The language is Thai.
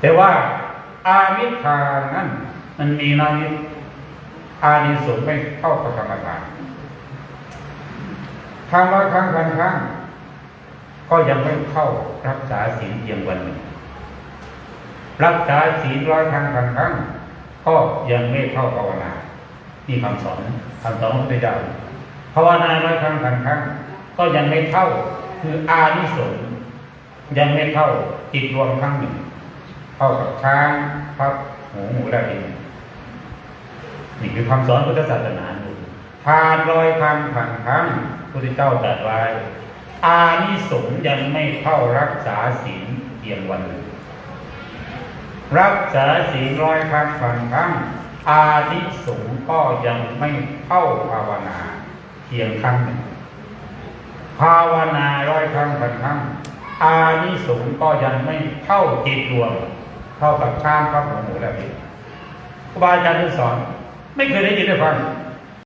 แต่ว่าอามิทานั้น มันมีน้อยนิอานิสงส์ไม่เข้ากับกรรมฐานทำร้อยครั้งพันครั้งก็ยังไม่เข้ารักษาศีลเพียงวันหนึ่งรักษาศีลร้อยครั้งพันครั้งก็ยังไม่เข้าภาวนานี่คำสอนคำสอนของพระเจ้าภาวนาร้อยครั้งพันครั้งก็ยังไม่เข้าคืออานิสงส์ยังไม่เข้าจิตรวมครั้งหนึ่ง เข้ากับช้างพับหูหมูได้เองนี่คือคำสอนพุทธศาสนาทานร้อยครั้งพันครั้งพระพุทธเจ้าตรัสไว้ อานิสงส์ยังไม่เข้ารักษาศีลเพียงวันหนึ่งรักษาศีลร้อยครั้งพันครั้งอานิสงส์ก็ยังไม่เข้าภาวนาเพียงครั้งหนึ่งภาวนาร้อยครั้งพันครั้งอานิสงส์ก็ยังไม่เข้าจิตรวม เข้ากับช้างกับหมูแล้วพิษครูบาอาจารย์ท่านสอน ไม่เคยได้ยินได้ฟัง